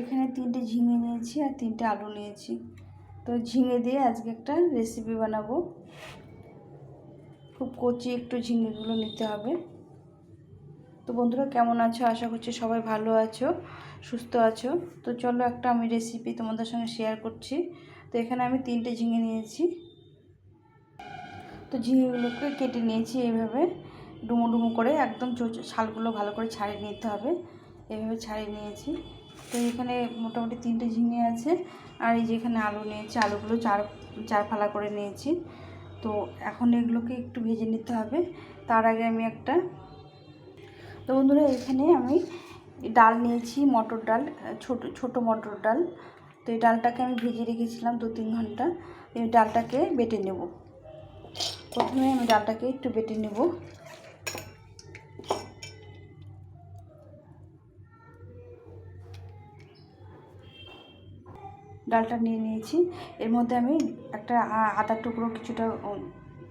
এখানে তিনটে ঝিঙে নিয়েছি আর তিনটে আলু নিয়েছি। তো ঝিঙে দিয়ে আজকে একটা রেসিপি বানাবো। খুব কচি একটু ঝিঙেগুলো নিতে হবে। তো বন্ধুরা কেমন আছো? আশা করছি সবাই ভালো আছো, সুস্থ আছো। তো চলো একটা আমি রেসিপি তোমাদের সঙ্গে শেয়ার করছি। তো এখানে আমি তিনটে ঝিঙে নিয়েছি। তো ঝিঙেগুলোকে কেটে নিয়েছি এইভাবে। ডুমো ডুমো করে একদম ছালগুলো ভালো করে ছাড়িয়ে নিতে হবে। এভাবে ছাড়িয়ে নিয়েছি। তো এখানে মোটামুটি তিনটে ঝিঙে আছে। আর এই যে এখানে আলু নিয়েছি আলুগুলো চার চার ফালা করে নিয়েছি। তো এখন এগুলোকে একটু ভেজে নিতে হবে। তার আগে আমি একটা তো বন্ধুরা, এখানে আমি ডাল নিয়েছি, মটর ডাল, ছোট ছোট মটর ডাল। তো এই ডালটাকে আমি ভেজে রেখেছিলাম দু তিন ঘণ্টা। এই ডালটাকে বেটে নেব। প্রথমে আমি ডালটাকে একটু বেটে নেব। ডালটা নিয়ে নিয়েছি। এর মধ্যে আমি একটা আদার টুকরো, কিছুটা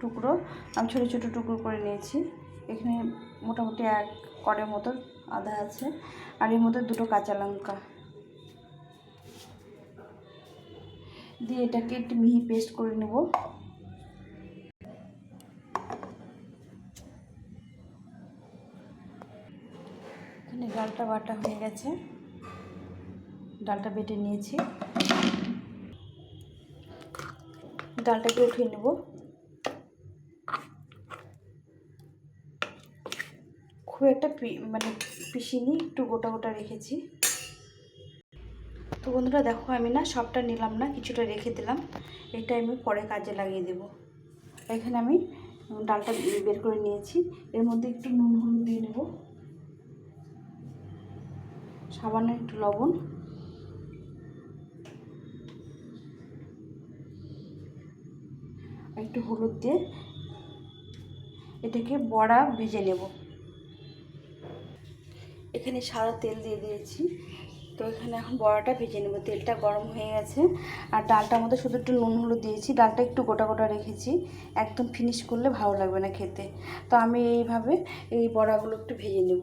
টুকরো, আমি ছোটো ছোটো টুকরো করে নিয়েছি। এখানে মোটামুটি এক করের মতো আদা আছে। আর এর মধ্যে দুটো কাঁচা লঙ্কা। দিয়ে এটাকে একটু মিহি পেস্ট করে নেব। এখানে ডালটা বাটা হয়ে গেছে। ডালটা বেটে নিয়েছি। ডালটাকে উঠিয়ে নেব। খুব একটা মানে পিসিনি একটু গোটা গোটা রেখেছি। তো বন্ধুরা, দেখো, আমি না সবটা নিলাম না, কিছুটা রেখে দিলাম। এটা আমি পরে কাজে লাগিয়ে দেব। এখানে আমি ডালটা বের করে নিয়েছি। এর মধ্যে একটু নুন হলুদ দিয়ে নেব। সামান্য একটু লবণ। একটু হলুদ দিয়ে এটাকে বড়া ভেজে নেব। এখানে সাদা তেল দিয়ে দিয়েছি। তো এখানে এখন বড়াটা ভেজে নেব। তেলটা গরম হয়ে গেছে। আর ডালটার মধ্যে শুধু একটু নুন হলুদ দিয়েছি। ডালটা একটু গোটা গোটা রেখেছি। একদম ফিনিশ করলে ভালো লাগবে না খেতে। তো আমি এইভাবে এই বড়াগুলো একটু ভেজে নেব।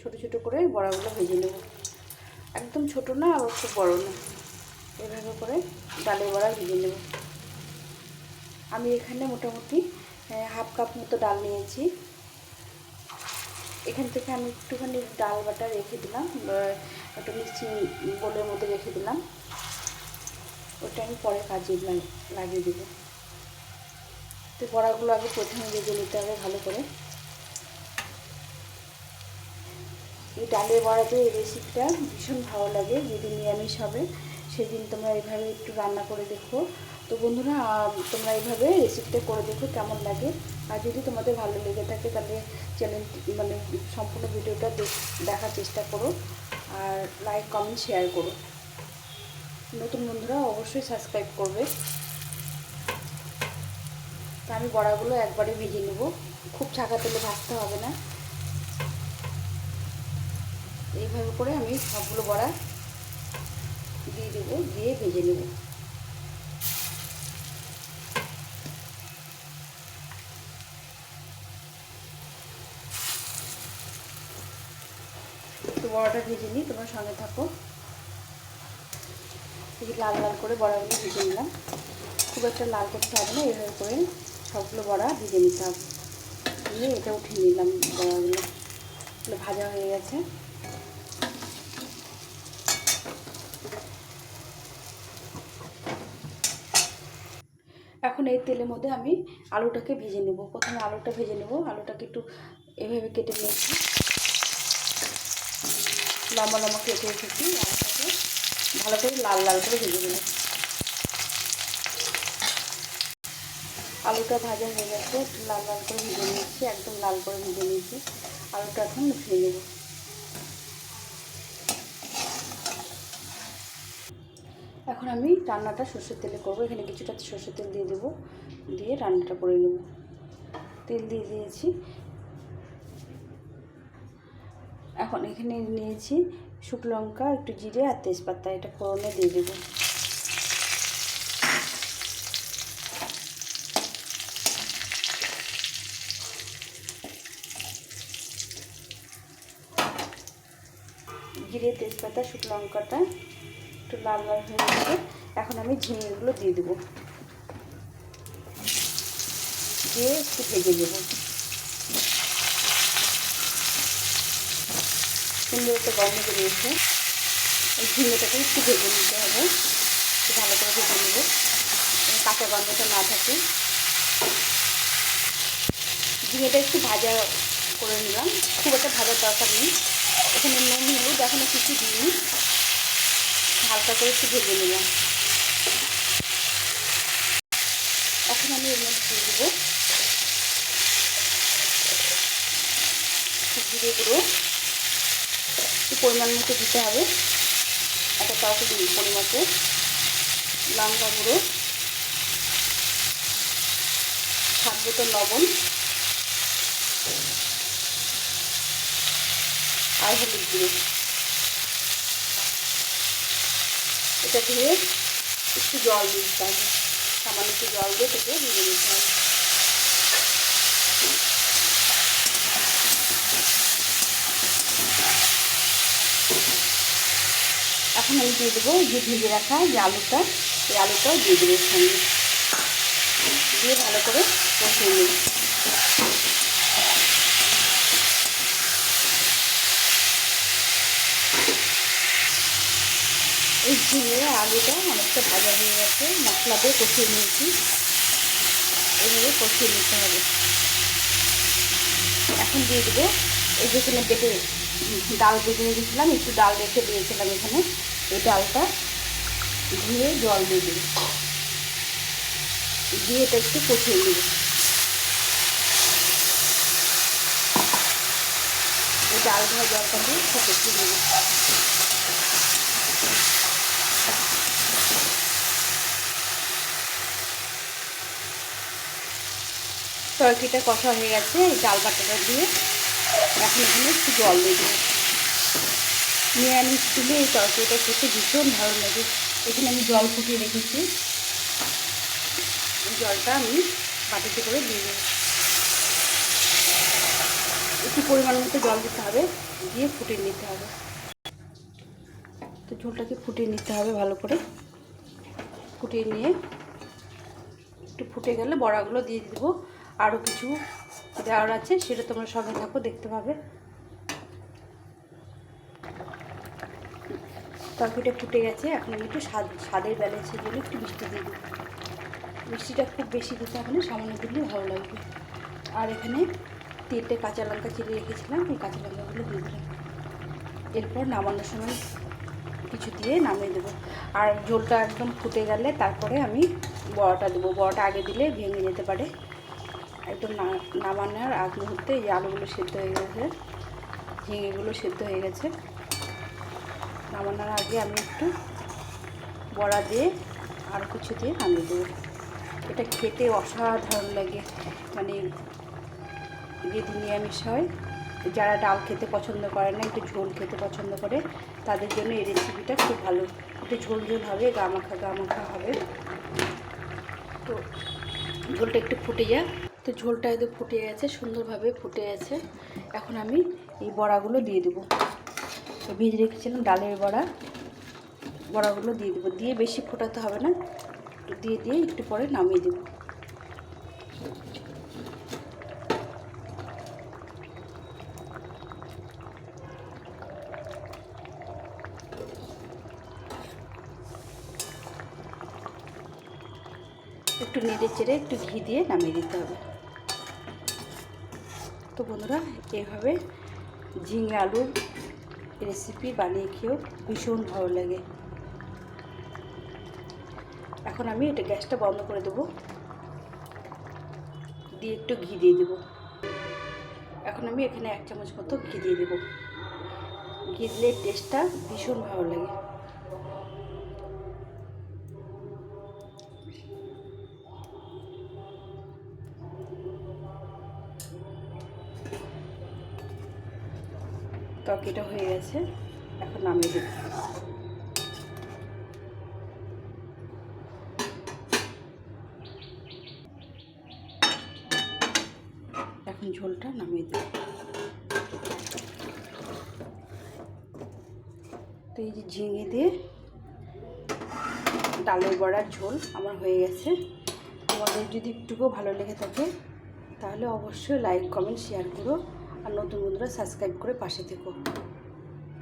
ছোট ছোট করে বড়াগুলো ভেজে নেব। একদম ছোট না, আবার খুব বড় না। এভাবে করে ডালের বড়া ভেজে নেব। আমি এখানে মোটামুটি হাফ কাপ মতো ডাল নিয়েছি। এখান থেকে আমি একটুখানি ডাল বাটা রেখে দিলাম একটা মিক্সি বোলের মধ্যে রেখে দিলাম। ওটা আমি পরে কাজে লাগিয়ে দেবো। তো বড়াগুলো আগে প্রথমে ভেজে নিতে হবে ভালো করে। এই ডালের বড়াতে এই রেসিপিটা ভীষণ ভালো লাগে যেদিন নিরামিষ হবে, সেদিন তোমরা এইভাবে একটু রান্না করে দেখো। তো বন্ধুরা তোমরা এইভাবে রেসিপিটা করে দেখো কেমন লাগে। আর যদি তোমাদের ভালো লেগে থাকে, তাহলে চ্যানেল মানে সম্পূর্ণ ভিডিওটা দেখ- দেখার চেষ্টা করো। আর লাইক কমেন্ট শেয়ার করো। নতুন বন্ধুরা অবশ্যই সাবস্ক্রাইব করবে। তা আমি বড়াগুলো একবারে ভেজে নেব। খুব ছাকা তেলে ভাজতে হবে না। এইভাবে করে আমি সবগুলো বড়া দিয়ে দেবো, দিয়ে ভেজে নেব। একটু বড়াটা ভেজে নিই, তোমার সঙ্গে থাকো। এই লাল লাল করে বড়াগুলো ভেজে নিলাম। খুব একটা লাল করতে হবে না এইভাবে করে সবগুলো বড়া ভেজে নিতে হবে। নিয়ে এটা উঠিয়ে নিলাম বড়াগুলো। এগুলো ভাজা হয়ে গেছে। এখন এই তেলের মধ্যে আমি আলুটাকে ভেজে নেব। প্রথমে আলুটা ভেজে নেব। আলুটাকে একটু এভাবে কেটে নিয়েছি। লম্বা লম্বা কেটে আলুটাকে ভালো করে লাল লাল করে ভেজে নেব। আলুটা ভাজা হয়ে গেছে একটু লাল লাল করে ভেজে নিয়েছি, একদম লাল করে ভেজে নিয়েছি। আলুটা এখন উঠিয়ে নেব। এখন আমি রান্নাটা সর্ষের তেলে করব। এখানে কিছুটা সর্ষের তেল দিয়ে দেবো, দিয়ে রান্নাটা করে নেব। তেল দিয়ে দিয়েছি। এখন এখানে নিয়েছি শুকনো লঙ্কা, একটু জিরে আর তেজপাতা। এটা ফোড়নে দিয়ে দেবো। জিরে, তেজপাতা, শুকনো লঙ্কাটা একটু লাল লাল হয়ে গেছে। এখন আমি ঝিঙেগুলো দিয়ে দেবো। দিয়ে একটু ভেজে দেবো সুন্দর একটা গন্ধ বেরিয়েছে। এই ঝিঙেটাকে একটু ভেজে নিতে হবে। একটু ভালো করে ভেজে নেব। কাঁচা গন্ধটা না থাকে। ঝিঙেটা একটু ভাজা করে নিলাম। খুব একটা ভাজার দরকার নেই। এখানে নুন, হলুদ এখনও কিছু দিইনি। হালকা করে একটু ভেজে নিলাম। এখন আমি এর মধ্যে দিয়ে দেবো। জিরে গুঁড়ো। পরিমাণ মতো দিতে হবে। একটা কাউকে দিই পরিমাণে লঙ্কা গুঁড়ো। স্বাদ মতো লবণ। আর হলুদ গুঁড়ো। এটা দিয়ে একটু জল দিতে হবে। সামান্য একটু জল দিয়ে থেকে ভেজে নিতে হবে। এখন আমি দিয়ে দেবো যে ভেজে রাখা যে আলুটা, এই আলুটাও দিয়ে দেবো সঙ্গে দিয়ে ভালো করে কষিয়ে নিই এই ঝিঙে আলুটা অনেকটা ভাজা হয়ে গেছে, মশলা দিয়ে কষিয়ে নিয়েছি। এইভাবে কষিয়ে নিতে হবে। এখন দিয়ে দেবো, এই যেখানে বেটে ডাল বেটে রেখেছিলাম, একটু ডাল রেখে দিয়েছিলাম এখানে। এই ডালটা ধুয়ে জল দেবো। দিয়ে এটা একটু কষিয়ে নেব। এই ডাল জলটা দিয়ে কষিয়ে নেব তরকিটা কষা হয়ে গেছে, এই ডাল বাটাটা দিয়ে এখন এখানে একটু জল দিয়ে দেবো। নিরামিষ তুলে এই তরকারিটা খেতে ভীষণ ভালো লাগে। এখানে আমি জল ফুটিয়ে রেখেছি। জলটা আমি বাটিতে করে দিয়ে দেবো। একটু পরিমাণ মতো জল দিতে হবে, দিয়ে ফুটিয়ে নিতে হবে। তো ঝোলটাকে ফুটিয়ে নিতে হবে ভালো করে। ফুটিয়ে নিয়ে একটু ফুটে গেলে বড়াগুলো দিয়ে দেবো। আরও কিছু দেওয়ার আছে, সেটা তোমরা সঙ্গে থাকো, দেখতে পাবে। তরকারিটা ফুটে গেছে, এখন আমি একটু স্বাদ, স্বাদের ব্যালেন্সের জন্য একটু মিষ্টি দিয়ে দিই মিষ্টিটা খুব বেশি দিতে হবে না, সামান্য দিলে ভালো লাগবে। আর এখানে তিনটে কাঁচা লঙ্কা চিড়ে রেখেছিলাম, এই কাঁচা লঙ্কাগুলো দিয়ে দিলাম। এরপর নামানোর সময় কিছু দিয়ে নামিয়ে দেবো। আর ঝোলটা একদম ফুটে গেলে তারপরে আমি বড়াটা দেবো। বড়াটা আগে দিলে ভেঙে যেতে পারে। একদম নামানোর আগ মুহূর্তে এই আলুগুলো সেদ্ধ হয়ে গেছে। ঝিঙেগুলো সেদ্ধ হয়ে গেছে। নামানোর আগে আমি একটু বড়া দিয়ে আর কিছু দিয়ে নামিয়ে দেবো। এটা খেতে অসাধারণ লাগে। মানে যদি নিরামিষ হয়, যারা ডাল খেতে পছন্দ করে না, একটু ঝোল খেতে পছন্দ করে, তাদের জন্য এই রেসিপিটা খুব ভালো। একটু ঝোল ঝোল হবে গা মাখা গা মাখা হবে। তো ঝোলটা একটু ফুটে যায় তো ঝোলটা একদম ফুটে গেছে, সুন্দরভাবে ফুটে গেছে। এখন আমি এই বড়াগুলো দিয়ে দেবো। তো ভেজে রেখেছিলাম ডালের বড়া। বড়াগুলো দিয়ে দেবো। দিয়ে বেশি ফোটাতে হবে না। দিয়ে দিয়ে একটু পরে নামিয়ে দেবো। একটু নেড়ে চেড়ে একটু ঘি দিয়ে নামিয়ে দিতে হবে। তো বন্ধুরা এইভাবে ঝিঙে আলুর রেসিপি বানিয়ে খেয়েও ভীষণ ভালো লাগে। এখন আমি এটা গ্যাসটা বন্ধ করে দেবো। দিয়ে একটু ঘি দিয়ে দেবো। এখন আমি এখানে এক চামচ মতো ঘি দিয়ে দেবো। ঘি দিলে টেস্টটা ভীষণ ভালো লাগে। তরকারিটা হয়ে গেছে। এখন নামিয়ে দেব এখন ঝোলটা নামিয়ে দেব তো এই যে ঝিঙে দিয়ে ডালের বড়ার ঝোল আমার হয়ে গেছে। তোমাদের যদি একটুকুও ভালো লেগে থাকে, তাহলে অবশ্যই লাইক কমেন্ট শেয়ার করো। আর নতুন বন্ধুরা সাবস্ক্রাইব করে পাশে থেকো।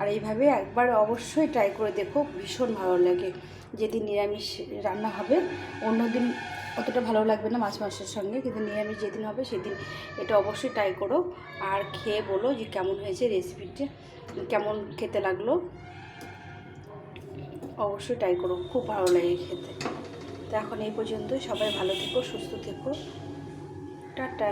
আর এইভাবে একবার অবশ্যই ট্রাই করে দেখো, ভীষণ ভালো লাগে। যেদিন নিরামিষ রান্না হবে, অন্যদিন অতটা ভালো লাগবে না মাছ মাংসের সঙ্গে, কিন্তু নিরামিষ যেদিন হবে সেদিন এটা অবশ্যই ট্রাই করো। আর খেয়ে বলো যে কেমন হয়েছে রেসিপিটা কেমন খেতে লাগল। অবশ্যই ট্রাই করো, খুব ভালো লাগে খেতে। তো এখন এই পর্যন্ত সবাই ভালো থেকো, সুস্থ থেকো। টাটা।